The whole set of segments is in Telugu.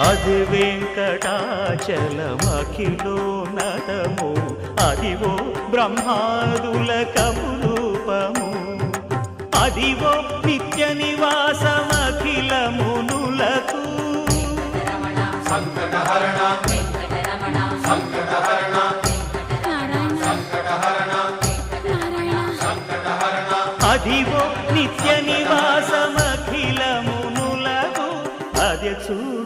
అది వెంకటాచలమఖిలో నటము. అదివో బ్రహ్మాదుల కపురూపము. అదివో నిత్య నివాసమఖిల మునులకు అదివో నిత్య నివాసమఖిల మునులకు అదే చూడుడు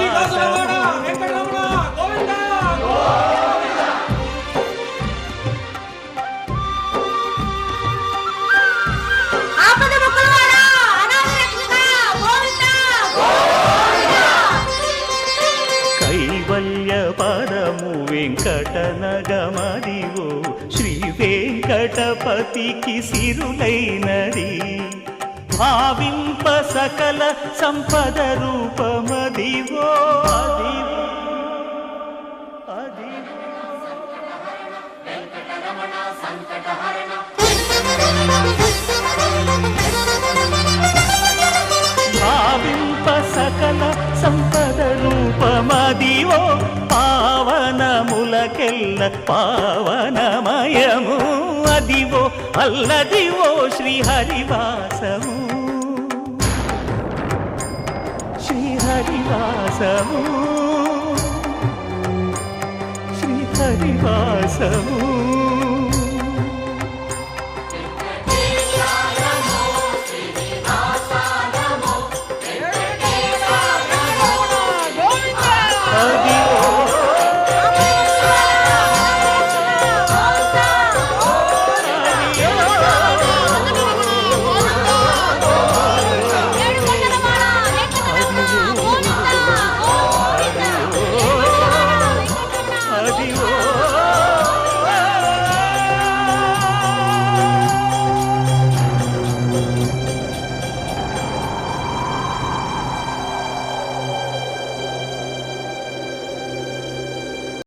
వెంకటనగమదివో శ్రీ వెంకటపతికి సిరులైనది. భావింప సకల సంపద రూపమదివో అదివో అదివో. భావింప పావనములకెల్ల పావనమయము. అదివో అల్లదివో శ్రీహరివాసము. శ్రీహరివాసము. శ్రీహరివాసము.